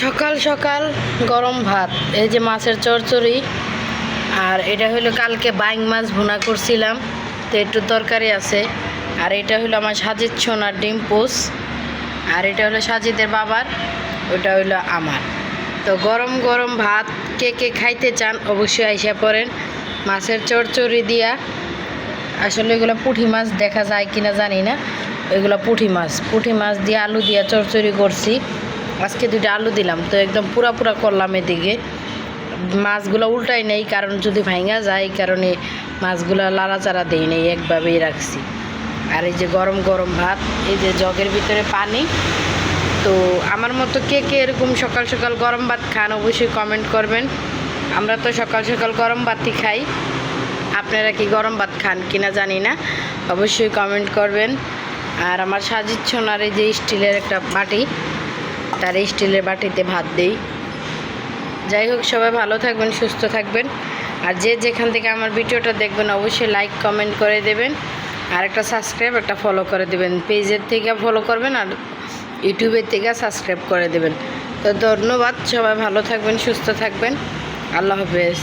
সকাল সকাল গরম ভাত, এই যে মাছের চচ্চড়ি আর এটা হলো কালকে বাইং মাছ ভুনা করছিলাম, তো একটু তরকারি আছে, আর এটা হলো আমার সাজিদ সোনার ডিম পোস, আর এটা হলো সাজিদের বাবার, ওটা হলো আমার। তো গরম গরম ভাত, কে কে খাইতে চান অবশ্যই আইসা পড়েন, মাছের চচ্চড়ি দিয়া, আসলে এগুলো পুঁটি মাছ দেখা যায় কিনা জানি না, এগুলো পুঁটি মাছ পুঁটি মাছ দিয়ে আলু দিয়ে চচ্চড়ি করছি। আজকে দুটো আলু দিলাম, তো একদম পুরা পুরা করলাম এদিকে। মাছগুলো উল্টাই নেই, কারণ যদি ভাঙা যায়, এই কারণে মাছগুলো লাড়াচাড়া দেই নেই, একভাবেই রাখছি। আর এই যে গরম গরম ভাত, এই যে জগের ভিতরে পানি, তো আমার মতো কে কে এরকম সকাল সকাল গরম ভাত খান অবশ্যই কমেন্ট করবেন। আমরা তো সকাল সকাল গরম ভাতই খাই। আপনারা কি গরম ভাত খান কিনা জানি না, অবশ্যই কমেন্ট করবেন। আর আমার সাজিদ সোনার এই যে স্টিলের একটা বাটি তার এই স্টিলের বাটিতে ভাত দেই। যাই হোক, সবাই ভালো থাকবেন, সুস্থ থাকবেন। আর যে যেখান থেকে আমার ভিডিওটা দেখবেন, অবশ্যই লাইক কমেন্ট করে দেবেন। আর একটা সাবস্ক্রাইব একটা ফলো করে দেবেন। পেজের থেকে ফলো করবেন আর ইউটিউবের থেকে সাবস্ক্রাইব করে দেবেন। তো ধন্যবাদ, সবাই ভালো থাকবেন, সুস্থ থাকবেন। আল্লাহ হাফেজ।